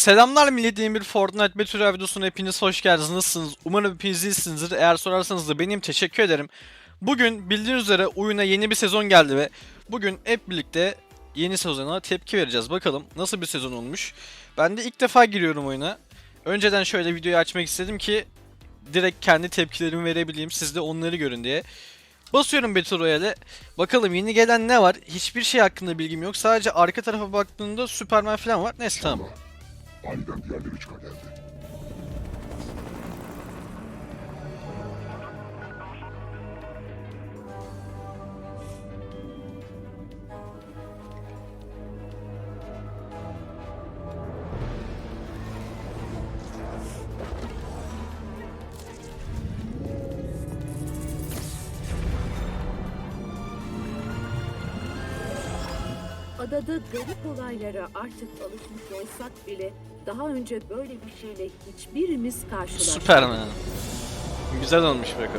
Selamlar millet yeni bir Fortnite Battle videosuna hepiniz hoş geldiniz. Nasılsınız? Umarım hepiniz iyisinizdir. Eğer sorarsanız da benim teşekkür ederim. Bugün bildiğiniz üzere oyuna yeni bir sezon geldi ve bugün hep birlikte yeni sezona tepki vereceğiz. Bakalım nasıl bir sezon olmuş. Ben de ilk defa giriyorum oyuna. Önceden şöyle videoyu açmak istedim ki direkt kendi tepkilerimi verebileyim. Siz de onları görün diye. Basıyorum Battle Royale'e. Bakalım yeni gelen ne var? Hiçbir şey hakkında bilgim yok. Sadece arka tarafa baktığımda Superman falan var. Neyse tamam. Aniden diğerleri çıka geldi. Adada garip olaylara artık alışmış olsak bile daha önce böyle bir şeyle hiçbirimiz karşılaşmadık. Superman. Güzel olmuş Beko.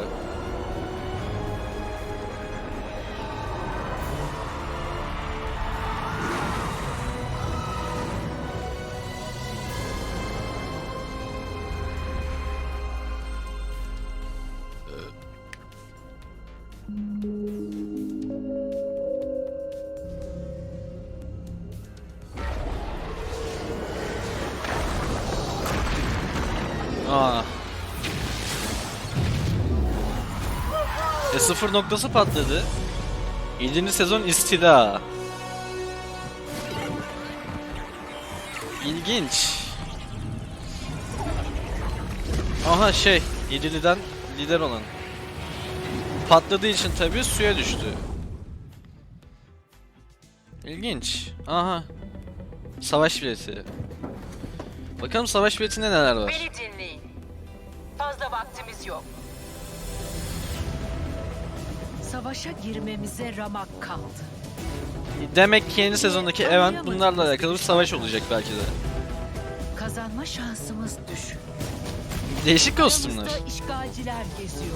Aa. E sıfır noktası patladı. 7. sezon istila. İlginç. Aha şey, Yedili'den lider olan. Patladığı için tabii suya düştü. İlginç. Aha. Savaş bileti. Bakalım savaş biletinde neler var. Beni dinleyin. Fazla vaktimiz yok. Savaşa girmemize ramak kaldı. Demek ki yeni sezondaki event bunlarla alakalı bir savaş olacak belki de. Kazanma şansımız düşük. Değişik kostümler. Aramızda işgalciler geziyor.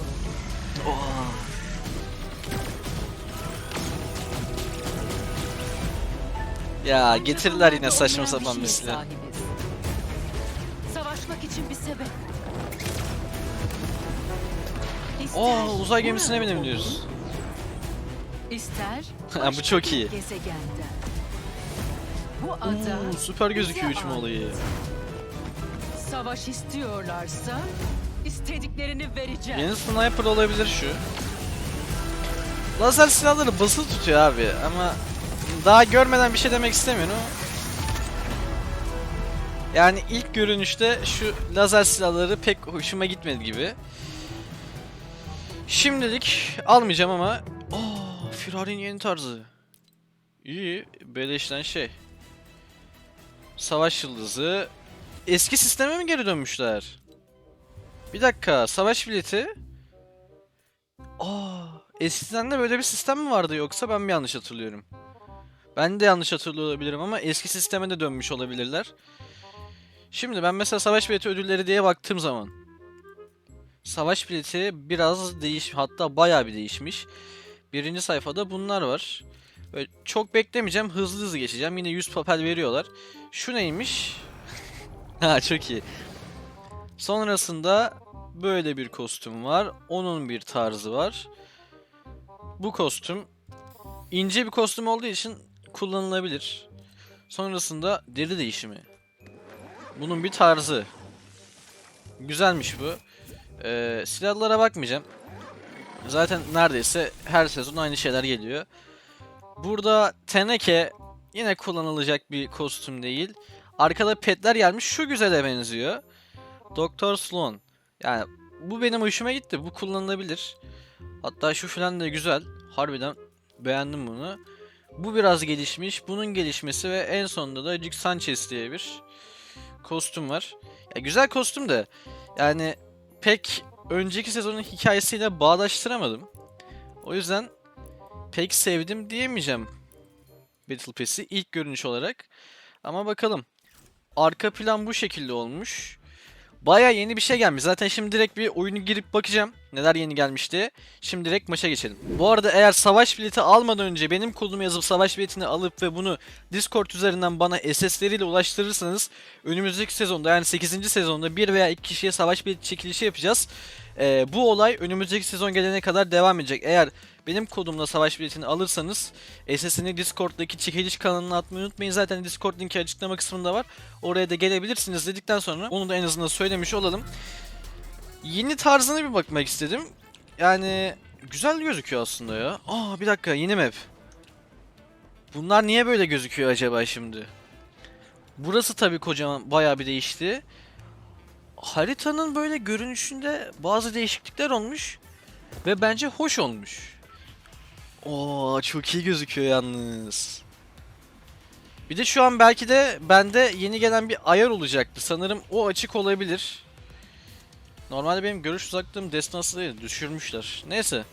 Ya getirirler yine saçma sapan bir silah. Savaşmak için bir sebep. Oo uzay burada gemisine binebiliyoruz. İster bu çok iyi. Gezegenden. Bu ada Oo, süper gözüküyor bize uçma ait. olayı. Savaş istiyorlarsa istediklerini vereceğim. Yeni sniper olabilir şu. Lazer silahları basılı tutuyor abi ama daha görmeden bir şey demek istemiyorum. Yani ilk görünüşte şu lazer silahları pek hoşuma gitmedi gibi. Şimdilik almayacağım ama Aa, Ferrari'nin yeni tarzı. İyi, beleşten şey. Savaş yıldızı. Eski sisteme mi geri dönmüşler? Bir dakika, savaş bileti. Aa, eskiden de böyle bir sistem mi vardı yoksa ben mi yanlış hatırlıyorum? Ben de yanlış hatırlıyor olabilirim ama eski sisteme de dönmüş olabilirler. Şimdi ben mesela savaş bileti ödülleri diye baktığım zaman savaş bileti biraz değiş hatta bayağı bir değişmiş. Birinci sayfada bunlar var. Böyle çok beklemeyeceğim hızlı hızlı geçeceğim. Yine 100 papel veriyorlar. Şu neymiş? ha çok iyi. Sonrasında böyle bir kostüm var. Onun bir tarzı var. Bu kostüm ince bir kostüm olduğu için kullanılabilir. Sonrasında deri değişimi. Bunun bir tarzı. Güzelmiş bu. Ee, silahlara bakmayacağım. Zaten neredeyse her sezon aynı şeyler geliyor. Burada teneke yine kullanılacak bir kostüm değil. Arkada petler gelmiş. Şu güzele benziyor. Doktor Sloan. Yani bu benim hoşuma gitti. Bu kullanılabilir. Hatta şu filan da güzel. Harbiden beğendim bunu. Bu biraz gelişmiş. Bunun gelişmesi ve en sonunda da Rick Sanchez diye bir kostüm var. Ya güzel kostüm de yani pek önceki sezonun hikayesiyle bağdaştıramadım. O yüzden pek sevdim diyemeyeceğim Battle Pass'i ilk görünüş olarak. Ama bakalım. Arka plan bu şekilde olmuş. Baya yeni bir şey gelmiş. Zaten şimdi direkt bir oyunu girip bakacağım. Neler yeni gelmişti. Şimdi direkt maça geçelim. Bu arada eğer savaş bileti almadan önce benim kodumu yazıp savaş biletini alıp ve bunu Discord üzerinden bana SS'leriyle ulaştırırsanız önümüzdeki sezonda yani 8. sezonda bir veya iki kişiye savaş bileti çekilişi yapacağız. Ee, bu olay önümüzdeki sezon gelene kadar devam edecek. Eğer benim kodumla savaş biletini alırsanız SS'ini Discord'daki çekiliş kanalına atmayı unutmayın. Zaten Discord linki açıklama kısmında var. Oraya da gelebilirsiniz dedikten sonra onu da en azından söylemiş olalım. Yeni tarzına bir bakmak istedim. Yani güzel gözüküyor aslında ya. Aa bir dakika yeni map. Bunlar niye böyle gözüküyor acaba şimdi? Burası tabii kocaman bayağı bir değişti. Haritanın böyle görünüşünde bazı değişiklikler olmuş. Ve bence hoş olmuş. Oo çok iyi gözüküyor yalnız. Bir de şu an belki de bende yeni gelen bir ayar olacaktı. Sanırım o açık olabilir. Normalde benim görüş uzaklığım destansı değil. Düşürmüşler. Neyse.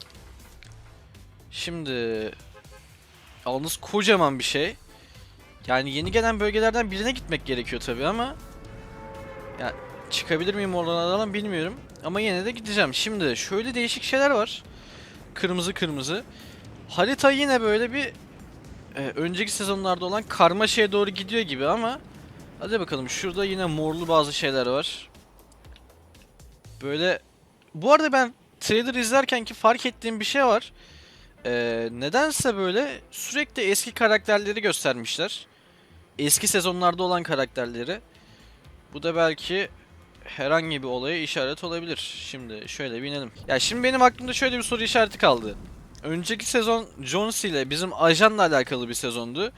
Şimdi... Yalnız kocaman bir şey. Yani yeni gelen bölgelerden birine gitmek gerekiyor tabii ama... Ya çıkabilir miyim oralardan bilmiyorum. Ama yine de gideceğim. Şimdi şöyle değişik şeyler var. Kırmızı kırmızı. Harita yine böyle bir e, önceki sezonlarda olan karmaşaya doğru gidiyor gibi ama hadi bakalım şurada yine morlu bazı şeyler var. Böyle bu arada ben trailer izlerken ki fark ettiğim bir şey var. Ee, nedense böyle sürekli eski karakterleri göstermişler. Eski sezonlarda olan karakterleri. Bu da belki herhangi bir olaya işaret olabilir. Şimdi şöyle binelim. Ya şimdi benim aklımda şöyle bir soru işareti kaldı. Önceki sezon Jones ile bizim ajanla alakalı bir sezondu.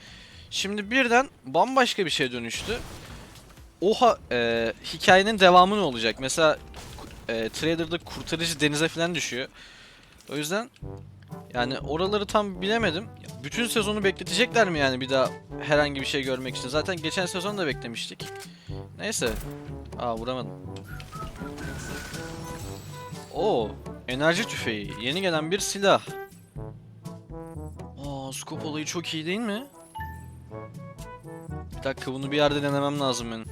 Şimdi birden bambaşka bir şey dönüştü. Oha e, hikayenin devamı ne olacak? Mesela e, Trader'da kurtarıcı denize falan düşüyor. O yüzden yani oraları tam bilemedim. Bütün sezonu bekletecekler mi yani bir daha herhangi bir şey görmek için? Zaten geçen sezon da beklemiştik. Neyse. Aa vuramadım. Oo, enerji tüfeği. Yeni gelen bir silah. Aa, olayı çok iyi değil mi? Bir dakika bunu bir yerde denemem lazım benim.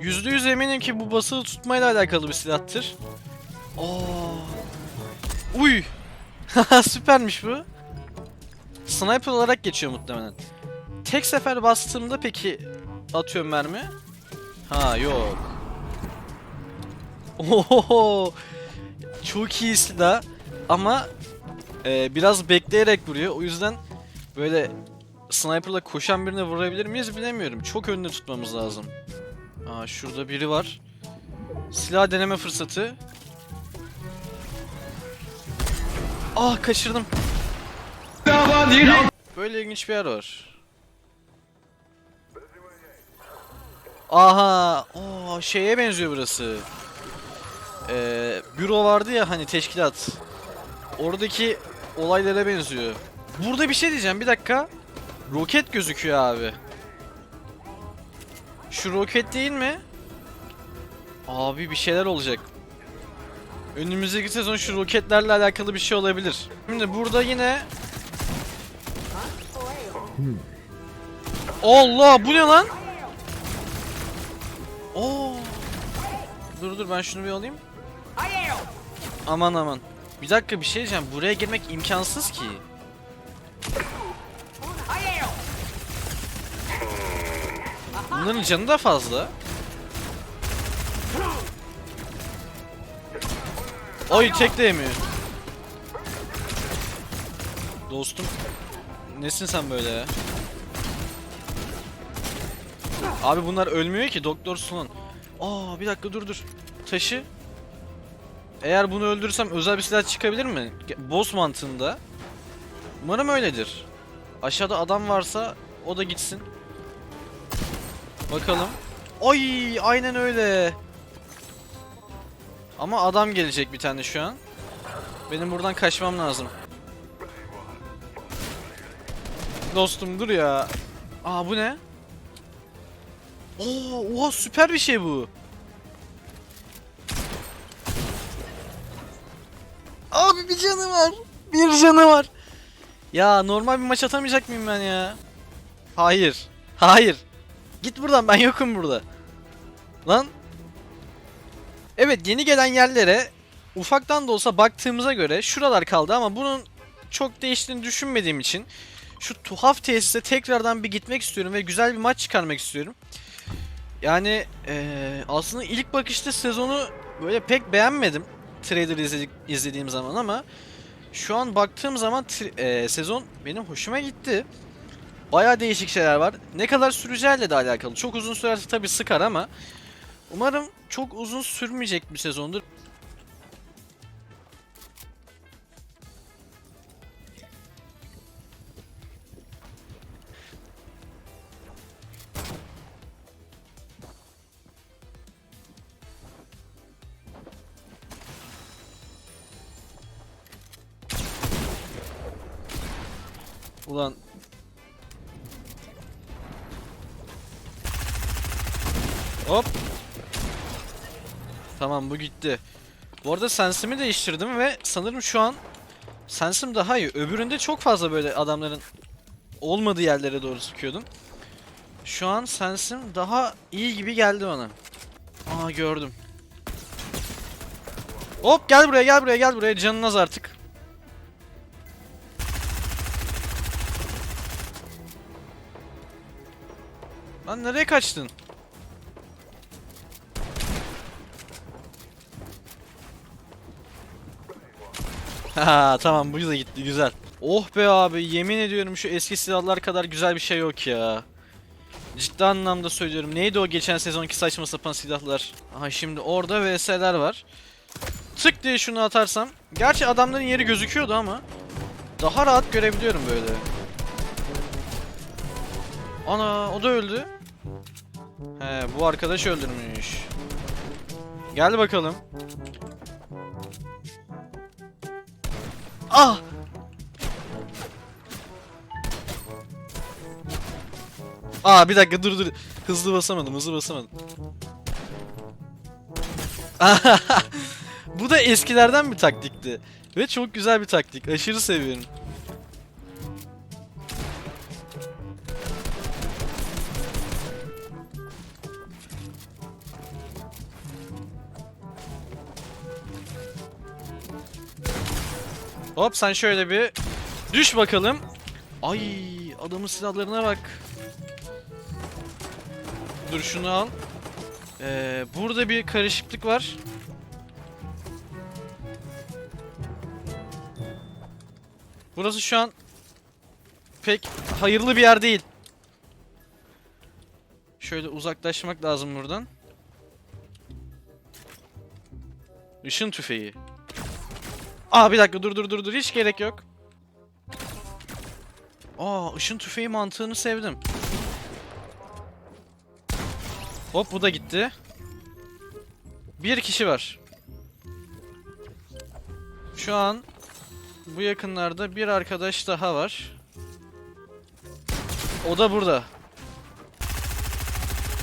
Yüzde yüz eminim ki bu basılı tutmayla alakalı bir silahtır. Aa. Uy. Süpermiş bu. Sniper olarak geçiyor muhtemelen. Tek sefer bastığımda peki atıyorum mermi? Ha yok. Oho. Çok iyi silah ama e, biraz bekleyerek vuruyor. O yüzden böyle sniperla koşan birine vurabilir miyiz bilemiyorum. Çok önünde tutmamız lazım. Aa şurada biri var. Silah deneme fırsatı. Ah kaçırdım. Böyle ilginç bir yer var. Aha, o şeye benziyor burası. Ee, büro vardı ya hani teşkilat. Oradaki olaylara benziyor. Burada bir şey diyeceğim bir dakika. Roket gözüküyor abi. Şu roket değil mi? Abi bir şeyler olacak. Önümüzdeki sezon şu roketlerle alakalı bir şey olabilir. Şimdi burada yine Allah bu ne lan? Oo. Dur dur ben şunu bir alayım. Aman aman. Bir dakika bir şey diyeceğim. Buraya girmek imkansız ki. Bunların canı da fazla. Oy tek de yemiyor. Dostum. Nesin sen böyle ya? Abi bunlar ölmüyor ki Doktor Slon. Aa bir dakika dur dur. Taşı. Eğer bunu öldürürsem özel bir silah çıkabilir mi? Boss mantığında. Umarım öyledir. Aşağıda adam varsa o da gitsin. Bakalım. Ay aynen öyle. Ama adam gelecek bir tane şu an. Benim buradan kaçmam lazım. Dostum dur ya. Aa bu ne? Oo, oha süper bir şey bu. Abi bir canı var. Bir canı var. Ya normal bir maç atamayacak mıyım ben ya? Hayır. Hayır. Git buradan ben yokum burada. Lan Evet yeni gelen yerlere ufaktan da olsa baktığımıza göre şuralar kaldı ama bunun çok değiştiğini düşünmediğim için şu tuhaf tesise tekrardan bir gitmek istiyorum ve güzel bir maç çıkarmak istiyorum. Yani eee, aslında ilk bakışta sezonu böyle pek beğenmedim trailer izledik, izlediğim zaman ama şu an baktığım zaman eee, sezon benim hoşuma gitti. Baya değişik şeyler var. Ne kadar süreceğiyle de alakalı. Çok uzun sürerse tabii sıkar ama umarım çok uzun sürmeyecek bir sezondur. Ulan Hop. Tamam bu gitti. Bu arada sensimi değiştirdim ve sanırım şu an sensim daha iyi. Öbüründe çok fazla böyle adamların olmadığı yerlere doğru sıkıyordum. Şu an sensim daha iyi gibi geldi bana. Aa gördüm. Hop gel buraya gel buraya gel buraya canın az artık. Lan nereye kaçtın? Ha tamam bu da gitti güzel. Oh be abi yemin ediyorum şu eski silahlar kadar güzel bir şey yok ya. Ciddi anlamda söylüyorum. Neydi o geçen sezonki saçma sapan silahlar? Aha şimdi orada VS'ler var. Tık diye şunu atarsam. Gerçi adamların yeri gözüküyordu ama. Daha rahat görebiliyorum böyle. Ana o da öldü. He bu arkadaş öldürmüş. Gel bakalım. Ah! Aa bir dakika dur dur. Hızlı basamadım, hızlı basamadım. Bu da eskilerden bir taktikti. Ve çok güzel bir taktik. Aşırı seviyorum. Hop sen şöyle bir düş bakalım. Ay adamın silahlarına bak. Dur şunu al. Ee, burada bir karışıklık var. Burası şu an pek hayırlı bir yer değil. Şöyle uzaklaşmak lazım buradan. Işın tüfeği. Aa bir dakika dur dur dur dur hiç gerek yok. Aa ışın tüfeği mantığını sevdim. Hop bu da gitti. Bir kişi var. Şu an bu yakınlarda bir arkadaş daha var. O da burada.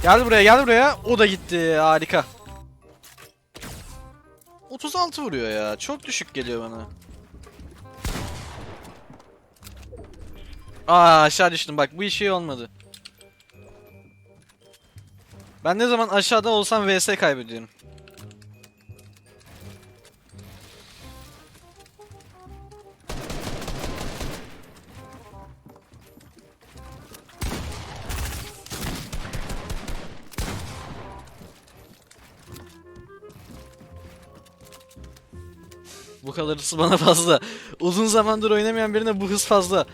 Gel buraya gel buraya. O da gitti. Harika. 36 vuruyor ya. Çok düşük geliyor bana. Aa aşağı düştüm bak bu iş iyi olmadı. Ben ne zaman aşağıda olsam vs kaybediyorum. Kadar hız bana fazla. Uzun zamandır oynamayan birine bu hız fazla.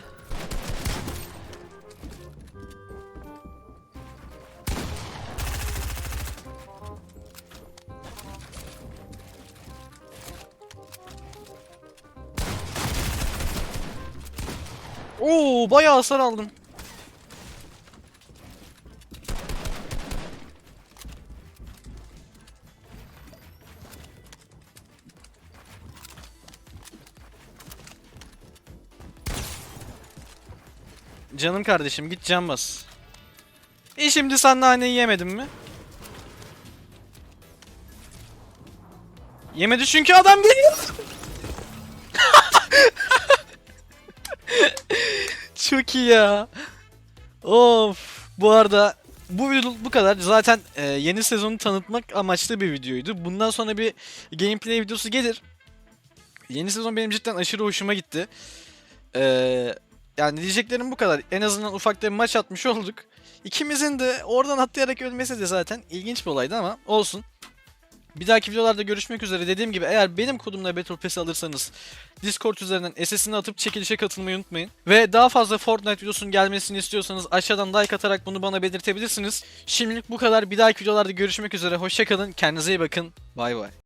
Oo, bayağı hasar aldım. Canım kardeşim git can bas. E şimdi sen naneyi yemedin mi? Yemedi çünkü adam geliyor. Çok iyi ya. Of. Bu arada bu video bu kadar. Zaten e, yeni sezonu tanıtmak amaçlı bir videoydu. Bundan sonra bir gameplay videosu gelir. Yeni sezon benim cidden aşırı hoşuma gitti. Ee, yani diyeceklerim bu kadar. En azından ufak bir maç atmış olduk. İkimizin de oradan atlayarak ölmesi de zaten ilginç bir olaydı ama olsun. Bir dahaki videolarda görüşmek üzere. Dediğim gibi eğer benim kodumla Battle Pass alırsanız Discord üzerinden SS'ini atıp çekilişe katılmayı unutmayın. Ve daha fazla Fortnite videosunun gelmesini istiyorsanız aşağıdan like atarak bunu bana belirtebilirsiniz. Şimdilik bu kadar. Bir dahaki videolarda görüşmek üzere. Hoşçakalın. Kendinize iyi bakın. Bay bay.